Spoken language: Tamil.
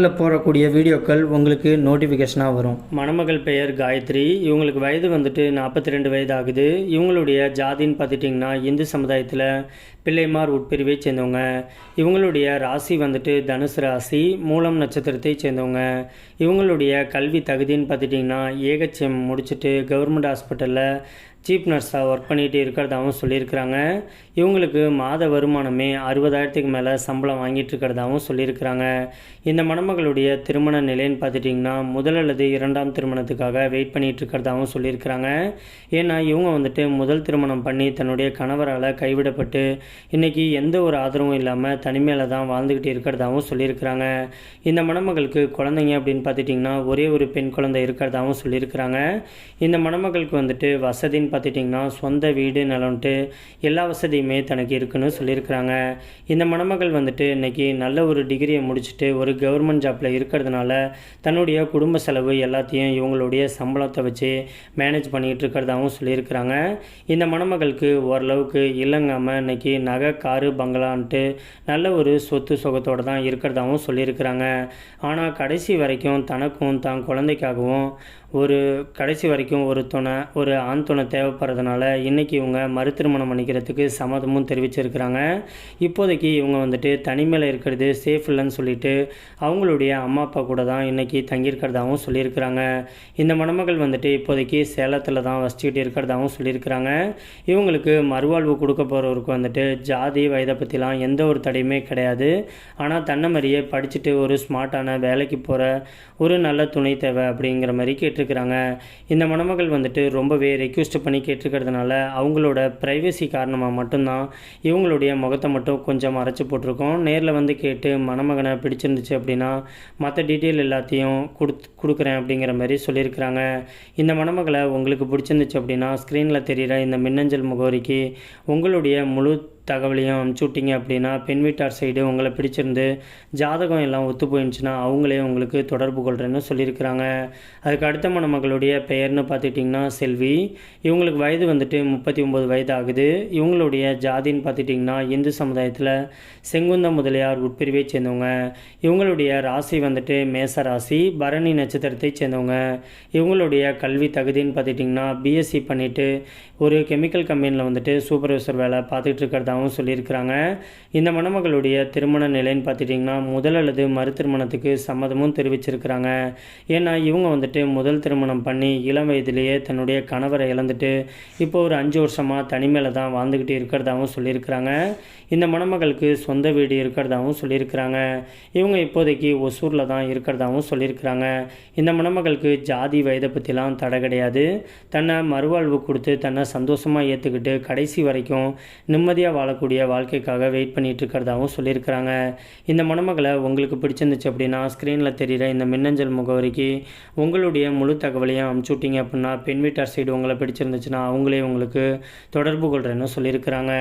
சேனலில் போடக்கூடிய வீடியோக்கள் உங்களுக்கு நோட்டிஃபிகேஷனாக வரும். மணமகள் பெயர் காயத்ரி. இவங்களுக்கு வயது வந்துட்டு நாற்பத்தி ரெண்டு வயது ஆகுது இவங்களுடைய ஜாதின்னு பார்த்துட்டிங்கன்னா இந்து சமுதாயத்தில் பிள்ளைமார் உட்பிரிவை சேர்ந்தவங்க. இவங்களுடைய ராசி வந்துட்டு தனுசு ராசி மூலம் நட்சத்திரத்தை சேர்ந்தவங்க. இவங்களுடைய கல்வி தகுதின்னு பார்த்துட்டிங்கன்னா ஏகச்சியம் முடிச்சுட்டு கவர்மெண்ட் ஹாஸ்பிட்டலில் சீப் நர்ஸாக ஒர்க் பண்ணிகிட்டு இருக்கிறதாகவும் சொல்லியிருக்கிறாங்க. இவங்களுக்கு மாத வருமானமே அறுபதாயிரத்துக்கு மேலே சம்பளம் வாங்கிட்டு இருக்கிறதாகவும் சொல்லியிருக்கிறாங்க. இந்த மணமகளுடைய திருமண நிலைன்னு பார்த்துட்டிங்கன்னா முதல் அல்லது இரண்டாம் திருமணத்துக்காக வெயிட் பண்ணிகிட்டு இருக்கிறதாகவும் சொல்லியிருக்கிறாங்க. ஏன்னா இவங்க வந்துட்டு முதல் திருமணம் பண்ணி தன்னுடைய கணவரால் கைவிடப்பட்டு இன்றைக்கி எந்த ஒரு ஆதரவும் இல்லாமல் தனிமையில் தான் வாழ்ந்துக்கிட்டு இருக்கிறதாகவும் சொல்லியிருக்கிறாங்க. இந்த மணமகளுக்கு குழந்தைங்க அப்படின்னு பார்த்துட்டிங்கன்னா ஒரே ஒரு பெண் குழந்தை இருக்கிறதாகவும் சொல்லியிருக்கிறாங்க. இந்த மணமகளுக்கு வந்துட்டு வசதின்னு பார்த்துட்டிங்கன்னா சொந்த வீடு நிலம்ட்டு எல்லா வசதியுமே தனக்கு இருக்குன்னு சொல்லியிருக்கிறாங்க. இந்த மணமகள் வந்துட்டு இன்றைக்கி நல்ல ஒரு டிகிரியை முடிச்சுட்டு ஒரு கவர்மெண்ட் ஜாப்பில் இருக்கிறதுனால தன்னுடைய குடும்ப செலவு எல்லாத்தையும் இவங்களுடைய சம்பளத்தை வச்சு மேனேஜ் பண்ணிகிட்டு இருக்கிறதாகவும் சொல்லியிருக்கிறாங்க. இந்த மணமகளுக்கு ஓரளவுக்கு இல்லைங்காமல் இன்னைக்கு நகை காரு பங்களான்ட்டு நல்ல ஒரு சொத்து சுகத்தோடு தான் இருக்கிறதாகவும் சொல்லியிருக்கிறாங்க. ஆனால் கடைசி வரைக்கும் தனக்கும் தான் குழந்தைக்காகவும் ஒரு கடைசி வரைக்கும் ஒரு துணை ஒரு ஆண் துணத்தை தேவைப்படுறதுனால இன்றைக்கி இவங்க மறு திருமணம் பண்ணிக்கிறதுக்கு சம்மதமும் தெரிவிச்சிருக்கிறாங்க. இப்போதைக்கு இவங்க வந்துட்டு தனிமையில் இருக்கிறது சேஃப் இல்லைன்னு சொல்லிட்டு அவங்களுடைய அம்மா அப்பா கூட தான் இன்றைக்கி தங்கியிருக்கிறதாகவும் சொல்லியிருக்கிறாங்க. இந்த மணமகள் வந்துட்டு இப்போதைக்கு சேலத்தில் தான் வசிச்சுக்கிட்டு இருக்கிறதாகவும் சொல்லியிருக்கிறாங்க. இவங்களுக்கு மறுவாழ்வு கொடுக்க போகிறவருக்கு வந்துட்டு ஜாதி வயதை பற்றிலாம் எந்த ஒரு தடையுமே கிடையாது. ஆனால் தன்னை மாதிரியே படிச்சுட்டு ஒரு ஸ்மார்ட்டான வேலைக்கு போகிற ஒரு நல்ல துணை தேவை அப்படிங்கிற மாதிரி கேட்டிருக்கிறாங்க. இந்த மணமகள் வந்துட்டு ரொம்பவே ரெக்வஸ்ட் பண்ணி கேட்டிருக்கிறதுனால அவங்களோட ப்ரைவசி காரணமாக மட்டும்தான் இவங்களுடைய முகத்தை மட்டும் கொஞ்சம் மறைச்சி போட்டிருக்கோம். நேரில் வந்து கேட்டு மணமகனை பிடிச்சிருந்துச்சு அப்படின்னா மற்ற டீட்டெயில் எல்லாத்தையும் கொடுத்து கொடுக்குறேன் அப்படிங்கிற மாதிரி சொல்லியிருக்கிறாங்க. இந்த மணமகளை உங்களுக்கு பிடிச்சிருந்துச்சு அப்படின்னா ஸ்க்ரீனில் தெரிகிற இந்த மின்னஞ்சல் முகவரிக்கு உங்களுடைய முழு தகவலையும் அனுப்பிச்சி விட்டீங்க அப்படின்னா பெண் வீட்டார் சைடு உங்களை பிடிச்சிருந்து ஜாதகம் எல்லாம் ஒத்து போயிருந்துச்சுன்னா அவங்களே உங்களுக்கு தொடர்பு கொள்கிறேன்னு சொல்லியிருக்கிறாங்க. அதுக்கு அடுத்த மணமகளுடைய பெயர்னு பார்த்துட்டிங்கன்னா செல்வி. இவங்களுக்கு வயது வந்துட்டு முப்பத்தி ஒம்பது வயது ஆகுது இவங்களுடைய ஜாதின்னு பார்த்துட்டிங்கன்னா இந்து சமுதாயத்தில் செங்குந்த முதலியார் உட்பிரிவை சேர்ந்தவங்க. இவங்களுடைய ராசி வந்துட்டு மேச ராசி பரணி நட்சத்திரத்தை சேர்ந்தவங்க. இவங்களுடைய கல்வி தகுதின்னு பார்த்துட்டிங்கன்னா பிஎஸ்சி பண்ணிவிட்டு ஒரு கெமிக்கல் கம்பெனியில் வந்துட்டு சூப்பர்வைசர் வேலை பார்த்துட்டு இருக்கிறதாகவும் சொல்லியிருக்கிறாங்க. இந்த மணமகளுடைய திருமண நிலைன்னு பார்த்துட்டிங்கன்னா முதல் அல்லது மறு திருமணத்துக்கு சம்மதமும் தெரிவிச்சிருக்கிறாங்க. ஏன்னா இவங்க வந்துட்டு முதல் திருமணம் பண்ணி இளம் வயதிலேயே தன்னுடைய கணவரை இழந்துட்டு இப்போ ஒரு அஞ்சு வருஷமாக தனிமையில் தான் வாழ்ந்துக்கிட்டு இருக்கிறதாகவும் சொல்லியிருக்கிறாங்க. இந்த மணமகளுக்கு சொந்த வீடு இருக்கிறதாகவும் சொல்லியிருக்கிறாங்க. இவங்க இப்போதைக்கு ஒசூரில் தான் இருக்கிறதாகவும் சொல்லியிருக்கிறாங்க. இந்த மணமகளுக்கு ஜாதி வயதை பற்றிலாம் தடை கிடையாது. தன்னை மறுவாழ்வு கொடுத்து தன்னை சந்தோஷமாக ஏற்றுக்கிட்டு கடைசி வரைக்கும் நிம்மதியாக வாழக்கூடிய வாழ்க்கைக்காக வெயிட் பண்ணிட்டு இருக்கிறதாகவும் சொல்லியிருக்கிறாங்க. இந்த மணமகளை உங்களுக்கு பிடிச்சிருந்துச்சு அப்படின்னா ஸ்க்ரீனில் தெரிகிற இந்த மின்னஞ்சல் முகவரிக்கு உங்களுடைய முழு தகவலையும் அமுச்சு விட்டீங்க அப்படின்னா பெண் வீட்டார் சைடு உங்களை பிடிச்சிருந்துச்சுன்னா அவங்களே உங்களுக்கு தொடர்பு கொள்கிறேன்னு சொல்லியிருக்கிறாங்க.